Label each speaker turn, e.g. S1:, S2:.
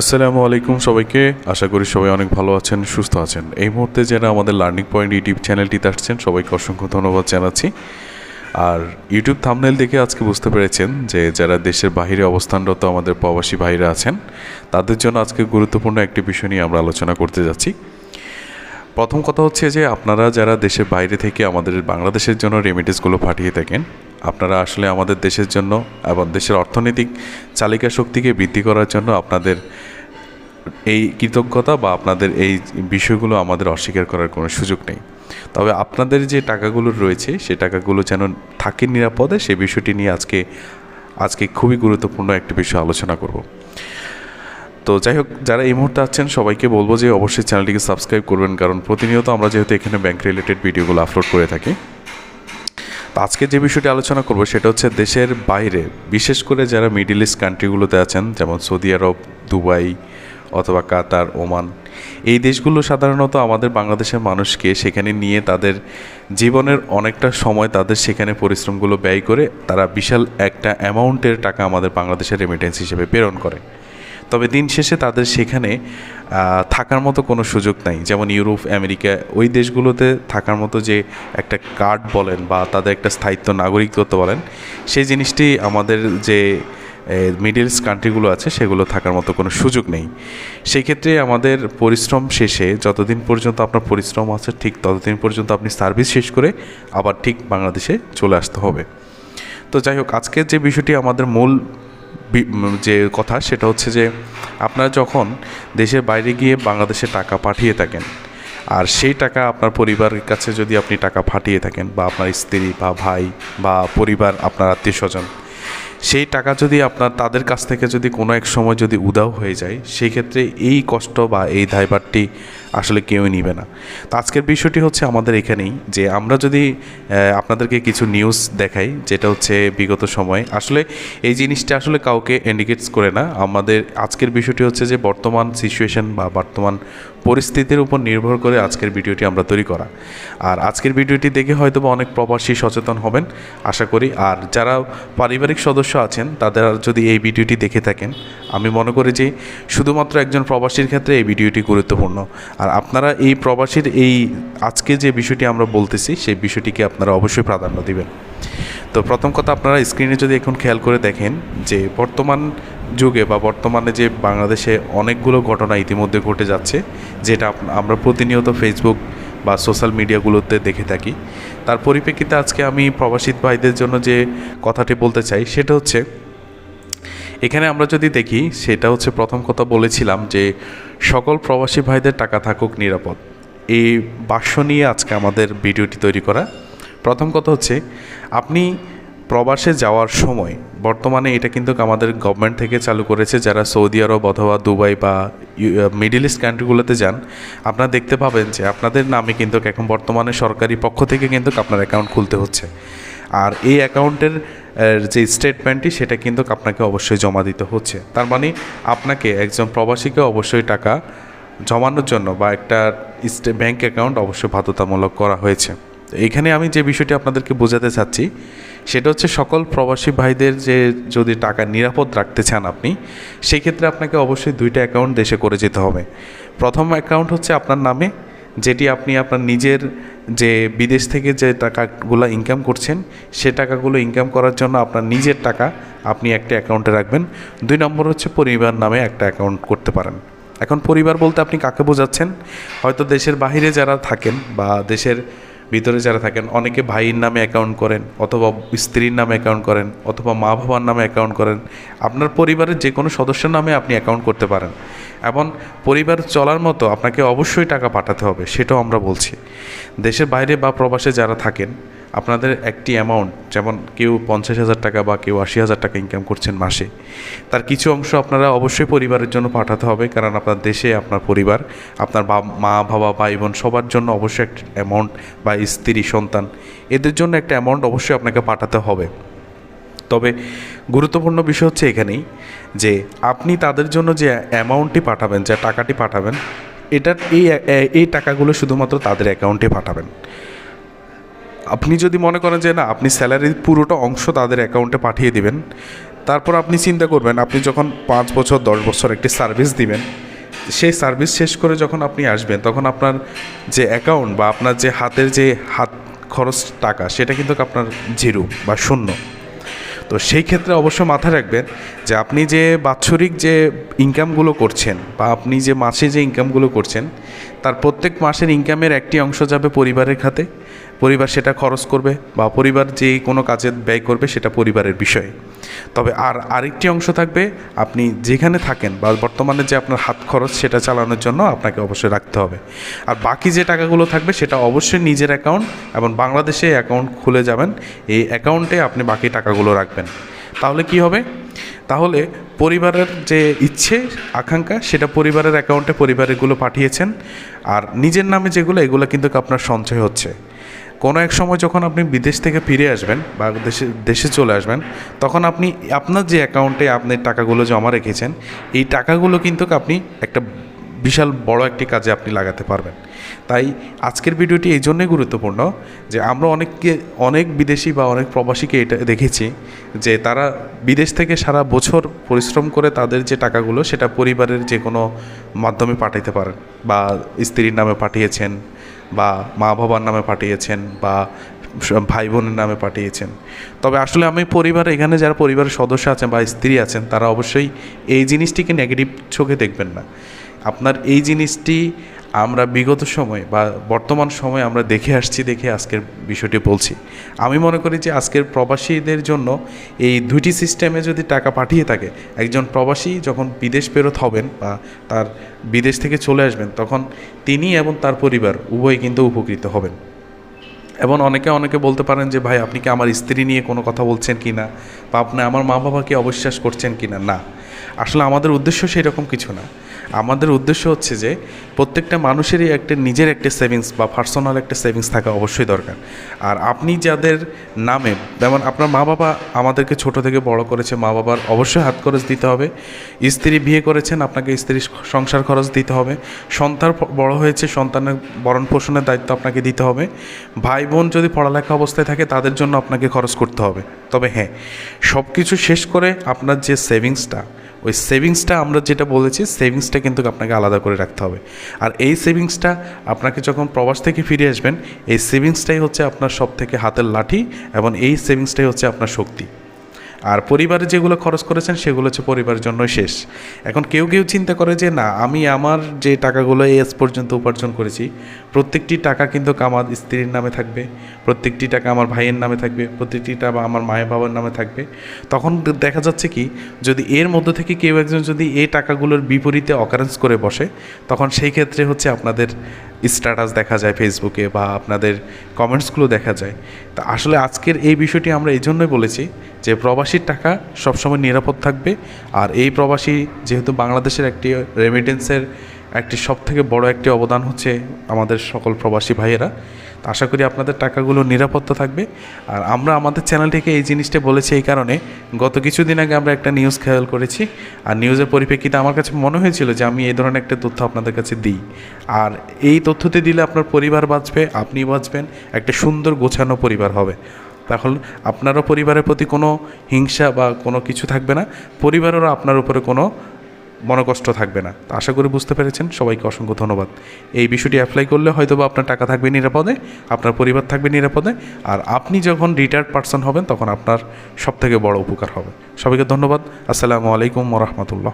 S1: আসসালামু আলাইকুম সবাইকে। আশা করি সবাই অনেক ভালো আছেন, সুস্থ আছেন। এই মুহূর্তে যারা আমাদের লার্নিং পয়েন্ট ইউটিউব চ্যানেলটিতে আসছেন, সবাইকে অসংখ্য ধন্যবাদ জানাচ্ছি। আর ইউটিউব থামনেল দেখে আজকে বুঝতে পেরেছেন যে যারা দেশের বাইরে অবস্থানরত আমাদের প্রবাসী ভাইরা আছেন, তাদের জন্য আজকে গুরুত্বপূর্ণ একটি বিষয় নিয়ে আমরা আলোচনা করতে যাচ্ছি। প্রথম কথা হচ্ছে যে আপনারা যারা দেশের বাইরে থেকে আমাদের বাংলাদেশের জন্য রেমিডিসগুলো পাঠিয়ে থাকেন আপনারা আসলে আমাদের দেশের জন্য এবং দেশের অর্থনৈতিক চালিকা শক্তিকে বৃদ্ধি করার জন্য আপনাদের এই কৃতজ্ঞতা বা আপনাদের এই বিষয়গুলো আমাদের অস্বীকার করার কোনো সুযোগ নেই। তবে আপনাদের যে টাকাগুলো রয়েছে, সে টাকাগুলো যেন থাকে নিরাপদে, সে বিষয়টি নিয়ে আজকে আজকে খুবই গুরুত্বপূর্ণ একটি বিষয় আলোচনা করব। তো যাই হোক, যারা এই মুহূর্তে আছেন, সবাইকে বলব যে অবশ্যই চ্যানেলটিকে সাবস্ক্রাইব করবেন, কারণ প্রতিনিয়ত আমরা যেহেতু এখানে ব্যাংক রিলেটেড ভিডিওগুলো আপলোড করে থাকি। আজকে যে বিষয়টি আলোচনা করব সেটা হচ্ছে দেশের বাইরে, বিশেষ করে যারা মিডিল ইস্ট কান্ট্রিগুলোতে আছেন, যেমন সৌদি আরব, দুবাই অথবা কাতার, ওমান, এই দেশগুলো সাধারণত আমাদের বাংলাদেশের মানুষকে সেখানে নিয়ে তাদের জীবনের অনেকটা সময় তাদের সেখানে পরিশ্রমগুলো ব্যয় করে তারা বিশাল একটা অ্যামাউন্টের টাকা আমাদের বাংলাদেশের রেমিটেন্স হিসেবে প্রেরণ করে। তবে দিন শেষে তাদের সেখানে থাকার মতো কোনো সুযোগ নাই। যেমন ইউরোপ, আমেরিকা, ওই দেশগুলোতে থাকার মতো যে একটা কার্ড বলেন বা তাদের একটা স্থায়িত্ব নাগরিকত্ব বলেন, সেই জিনিসটি আমাদের যে মিডিল কান্ট্রিগুলো আছে, সেগুলো থাকার মতো কোনো সুযোগ নেই। সেই ক্ষেত্রে আমাদের পরিশ্রম শেষে যতদিন পর্যন্ত আপনার পরিশ্রম আছে, ঠিক ততদিন পর্যন্ত আপনি সার্ভিস শেষ করে আবার ঠিক বাংলাদেশে চলে আসতে হবে। তো যাই হোক, আজকের যে বিষয়টি আমাদের মূল যে কথা সেটা হচ্ছে যে আপনারা যখন দেশের বাইরে গিয়ে বাংলাদেশে টাকা পাঠিয়ে থাকেন, আর সেই টাকা আপনার পরিবারের কাছে যদি আপনি টাকা পাঠিয়ে থাকেন বা আপনার স্ত্রী বা ভাই বা পরিবার, আপনার আত্মীয় স্বজন সেই টাকা যদি আপনার, তাদের কাছ থেকে যদি কোনো এক সময় যদি উদাও হয়ে যায়, সেই ক্ষেত্রে এই কষ্ট বা এই দায়ভারটি আসলে কেউই নিবে না। তো আজকের বিষয়টি হচ্ছে আমাদের এখানেই যে আমরা যদি আপনাদেরকে কিছু নিউজ দেখাই, যেটা হচ্ছে বিগত সময়। আসলে এই জিনিসটা আসলে কাউকে ইন্ডিকেটস করে না। আমাদের আজকের বিষয়টি হচ্ছে যে বর্তমান সিচুয়েশন বা বর্তমান পরিস্থিতির উপর নির্ভর করে আজকের ভিডিওটি আমরা তৈরি করা। আর আজকের ভিডিওটি দেখে হয়তো বা অনেক প্রবাসী সচেতন হবেন, আশা করি। আর যারা পারিবারিক সদস্য আছেন, তাদের যদি এই ভিডিওটি দেখে থাকেন, আমি মনে করি যে শুধুমাত্র একজন প্রবাসীর ক্ষেত্রে এই ভিডিওটি গুরুত্বপূর্ণ। আর আপনারা এই প্রবাসীর এই আজকে যে বিষয়টি আমরা বলতেছি, সেই বিষয়টিকে আপনারা অবশ্যই প্রাধান্য দিবেন। তো প্রথম কথা আপনারা স্ক্রিনে যদি এখন খেয়াল করে দেখেন যে বর্তমান যুগে বা বর্তমানে যে বাংলাদেশে অনেকগুলো ঘটনা ইতিমধ্যে ঘটে যাচ্ছে, যেটা আমরা প্রতিনিয়ত ফেসবুক বা সোশ্যাল মিডিয়াগুলোতে দেখে থাকি। তার পরিপ্রেক্ষিতে আজকে আমি প্রবাসী ভাইদের জন্য যে কথাটি বলতে চাই, সেটা হচ্ছে, এখানে আমরা যদি দেখি, সেটা হচ্ছে প্রথম কথা বলেছিলাম যে সকল প্রবাসী ভাইদের টাকা থাকুক নিরাপদ। এই বাক্য নিয়ে আজকে আমাদের ভিডিওটি তৈরি করা। প্রথম কথা হচ্ছে, আপনি প্রবাসে যাওয়ার সময় বর্তমানে এটা কিন্তু আমাদের গভর্নমেন্ট থেকে চালু করেছে যারা সৌদি আরব অথবা দুবাই বা মিডিল ইস্ট কান্ট্রিগুলোতে যান, আপনারা দেখতে পাবেন যে আপনাদের নামে কিন্তু এখন বর্তমানে সরকারি পক্ষ থেকে কিন্তু আপনার অ্যাকাউন্ট খুলতে হচ্ছে। আর এই অ্যাকাউন্টের যে স্টেটমেন্টটি সেটা কিন্তু আপনাকে অবশ্যই জমা দিতে হচ্ছে। তার মানে আপনাকে একজন প্রবাসীকে অবশ্যই টাকা জমানোর জন্য বা একটা ব্যাংক অ্যাকাউন্ট অবশ্যই বাধ্যতামূলক করা হয়েছে। এখানে আমি যে বিষয়টি আপনাদেরকে বোঝাতে চাচ্ছি সেটা হচ্ছে সকল প্রবাসী ভাইদের যে যদি টাকা নিরাপদ রাখতে চান আপনি, সেই ক্ষেত্রে আপনাকে অবশ্যই দুইটা অ্যাকাউন্ট দেশে করে যেতে হবে। প্রথম অ্যাকাউন্ট হচ্ছে আপনার নামে, যেটি আপনি আপনার নিজের যে বিদেশ থেকে যে টাকাগুলো ইনকাম করছেন, সে টাকাগুলো ইনকাম করার জন্য আপনার নিজের টাকা আপনি একটা অ্যাকাউন্টে রাখবেন। দুই নম্বর হচ্ছে পরিবার নামে একটা অ্যাকাউন্ট করতে পারেন। এখন পরিবার বলতে আপনি কাকে বোঝাচ্ছেন? হয়তো দেশের বাইরে যারা থাকেন বা দেশের ভিতরে যারা থাকেন, অনেকে ভাইয়ের নামে অ্যাকাউন্ট করেন অথবা স্ত্রীর নামে অ্যাকাউন্ট করেন অথবা মা বাবার নামে অ্যাকাউন্ট করেন। আপনার পরিবারের যে কোনো সদস্যের নামে আপনি অ্যাকাউন্ট করতে পারেন। এবং পরিবার চলার মতো আপনাকে অবশ্যই টাকা পাঠাতে হবে, সেটাও আমরা বলছি। দেশের বাইরে বা প্রবাসে যারা থাকেন আপনাদের একটি অ্যামাউন্ট যেমন কেউ পঞ্চাশ হাজার টাকা বা কেউ আশি হাজার টাকা ইনকাম করছেন মাসে, তার কিছু অংশ আপনারা অবশ্যই পরিবারের জন্য পাঠাতে হবে, কারণ আপনার দেশে, আপনার পরিবার, আপনার মা, বাবা, ভাই, বোন, সবার জন্য অবশ্যই একটা অ্যামাউন্ট বা স্ত্রী, সন্তান, এদের জন্য একটা অ্যামাউন্ট অবশ্যই আপনাকে পাঠাতে হবে। তবে গুরুত্বপূর্ণ বিষয় হচ্ছে এখানেই যে, আপনি তাদের জন্য যে অ্যামাউন্টটি পাঠাবেন, যে টাকাটি পাঠাবেন, এটার এই এই টাকাগুলো শুধুমাত্র তাদের অ্যাকাউন্টে পাঠাবেন। আপনি যদি মনে করেন যে না, আপনি স্যালারির পুরোটা অংশ তাদের অ্যাকাউন্টে পাঠিয়ে দিবেন, তারপর আপনি চিন্তা করবেন, আপনি যখন পাঁচ বছর, দশ বছর একটি সার্ভিস দিবেন, সেই সার্ভিস শেষ করে যখন আপনি আসবেন, তখন আপনার যে অ্যাকাউন্ট বা আপনার যে হাতের যে হাত খরচ টাকা, সেটা কিন্তু আপনার জিরো বা শূন্য। তো সেই ক্ষেত্রে অবশ্য মাথায় রাখবেন যে আপনি যে বাৎসরিক যে ইনকামগুলো করছেন বা আপনি যে মাসে যে ইনকামগুলো করছেন, তার প্রত্যেক মাসের ইনকামের একটি অংশ যাবে পরিবারের খাতে। পরিবার সেটা খরচ করবে বা পরিবার যে কোনো কাজে ব্যয় করবে সেটা পরিবারের বিষয়। তবে আর আরেকটি অংশ থাকবে, আপনি যেখানে থাকেন বা বর্তমানে যে আপনার হাত খরচ সেটা চালানোর জন্য আপনাকে অবশ্যই রাখতে হবে। আর বাকি যে টাকাগুলো থাকবে সেটা অবশ্যই নিজের অ্যাকাউন্ট এবং বাংলাদেশে অ্যাকাউন্ট খুলে যাবেন, এই অ্যাকাউন্টে আপনি বাকি টাকাগুলো রাখবেন। তাহলে কি হবে? তাহলে পরিবারের যে ইচ্ছে, আকাঙ্ক্ষা সেটা পরিবারের অ্যাকাউন্টে পরিবারেরগুলো পাঠিয়েছেন, আর নিজের নামে যেগুলো, এগুলো কিন্তু আপনার সঞ্চয় হচ্ছে। কোনো এক সময় যখন আপনি বিদেশ থেকে ফিরে আসবেন বা দেশে দেশে চলে আসবেন, তখন আপনি, আপনার যে অ্যাকাউন্টে আপনি টাকাগুলো জমা রেখেছেন, এই টাকাগুলো কিন্তু আপনি একটা বিশাল বড় একটি কাজে আপনি লাগাতে পারবেন। তাই আজকের ভিডিওটি এই জন্যই গুরুত্বপূর্ণ যে আমরা অনেককে, অনেক বিদেশি বা অনেক প্রবাসীকে এটা দেখেছি যে তারা বিদেশ থেকে সারা বছর পরিশ্রম করে তাদের যে টাকাগুলো সেটা পরিবারের যে কোনো মাধ্যমে পাঠাইতে পারেন বা স্ত্রীর নামে পাঠিয়েছেন বা মা বাবার নামে পাঠিয়েছেন বা ভাই বোনের নামে পাঠিয়েছেন। তবে আসলে আমি পরিবার, এখানে যারা পরিবারের সদস্য আছেন বা স্ত্রী আছেন, তারা অবশ্যই এই জিনিসটিকে নেগেটিভ চোখে দেখবেন না। আপনার এই জিনিসটি আমরা বিগত সময়ে বা বর্তমান সময়ে আমরা দেখে আসছি, দেখে আজকের বিষয়টি বলছি। আমি মনে করি যে আজকের প্রবাসীদের জন্য এই দুইটি সিস্টেমে যদি টাকা পাঠিয়ে থাকে, একজন প্রবাসী যখন বিদেশ ফেরত হবেন বা তার বিদেশ থেকে চলে আসবেন, তখন তিনি এবং তার পরিবার উভয় কিন্তু উপকৃত হবেন। এবং অনেকে অনেকে বলতে পারেন যে, ভাই, আপনি কি আমার স্ত্রী নিয়ে কোনো কথা বলছেন কি না? বা আপনি আমার মা বাবাকে অবিশ্বাস করছেন কি না? না। আসলে আমাদের উদ্দেশ্য সেই রকম কিছু না। আমাদের উদ্দেশ্য হচ্ছে যে প্রত্যেকটা মানুষেরই একটা নিজের একটা সেভিংস বা পার্সোনাল একটা সেভিংস থাকা অবশ্যই দরকার। আর আপনি যাদের নামে, যেমন আপনার মা বাবা আমাদেরকে ছোট থেকে বড় করেছে, মা বাবার অবশ্যই হাত খরচ দিতে হবে। স্ত্রী বিয়ে করেছেন, আপনাকে স্ত্রীর সংসার খরচ দিতে হবে। সন্তান বড় হয়েছে, সন্তানের ভরণ পোষণের দায়িত্ব আপনাকে দিতে হবে। ভাই বোন যদি পড়ালেখা অবস্থায় থাকে, তাদের জন্য আপনাকে খরচ করতে হবে। তবে হ্যাঁ সব কিছু শেষ করে আপনার যে সেভিংসটা ওই সেভিংসটা আমরা যেটা বলেছি সেভিংসটা কিন্তু আপনাকে আলাদা করে রাখতে হবে। আর এই সেভিংসটা আপনাকে যখন প্রবাস থেকে ফিরে আসবেন, এই সেভিংসটাই হচ্ছে আপনার সব থেকে হাতের লাঠি এবং এই সেভিংসটাই হচ্ছে আপনার শক্তি। আর পরিবারে যেগুলো খরচ করেছেন সেগুলো হচ্ছে পরিবারের জন্যই শেষ। এখন কেউ কেউ চিন্তা করে যে, না, আমি আমার যে টাকাগুলো এস পর্যন্ত উপার্জন করেছি, প্রত্যেকটি টাকা কিন্তু আমার স্ত্রীর নামে থাকবে, প্রত্যেকটি টাকা আমার ভাইয়ের নামে থাকবে, প্রত্যেকটি টাকা আমার মায়ের বাবার নামে থাকবে। তখন দেখা যাচ্ছে কি, যদি এর মধ্য থেকে কেউ একজন যদি এই টাকাগুলোর বিপরীতে অকারেন্স করে বসে, তখন সেই ক্ষেত্রে হচ্ছে আপনাদের স্ট্যাটাস দেখা যায় ফেসবুকে বা আপনাদের কমেন্টসগুলো দেখা যায়। তা আসলে আজকের এই বিষয়টি আমরা এই জন্যই বলেছি যে প্রবাসীর টাকা সবসময় নিরাপদ থাকবে। আর এই প্রবাসী যেহেতু বাংলাদেশের একটি রেমিটেন্সের একটি সবথেকে বড় একটি অবদান হচ্ছে আমাদের সকল প্রবাসী ভাইয়েরা। তা আশা করি আপনাদের টাকাগুলো নিরাপত্তা থাকবে। আর আমরা আমাদের চ্যানেল থেকে এই জিনিসটা বলেছি এই কারণে, গত কিছুদিন আগে আমরা একটা নিউজ খেয়াল করেছি। আর নিউজের পরিপ্রেক্ষিতে আমার কাছে মনে হয়েছিল যে আমি এই ধরনের একটা তথ্য আপনাদের কাছে দিই। আর এই তথ্যতে দিলে আপনার পরিবার বাঁচবে, আপনি বাঁচবেন, একটা সুন্দর গোছানো পরিবার হবে। তাহলে আপনারও পরিবারের প্রতি কোনো হিংসা বা কোনো কিছু থাকবে না, পরিবারেরও আপনার উপরে কোনো মনোকষ্ট থাকবে না। তো আশা করি বুঝতে পেরেছেন। সবাইকে অসংখ্য ধন্যবাদ। এই বিষয়টি অ্যাপ্লাই করলে হয়তো বা আপনার টাকা থাকবে নিরাপদে, আপনার পরিবার থাকবে নিরাপদে, আর আপনি যখন রিটায়ার্ড পার্সন হবেন, তখন আপনার সবথেকে বড় উপকার হবে। সবাইকে ধন্যবাদ। আসসালামু আলাইকুম রহমতুল্লাহ।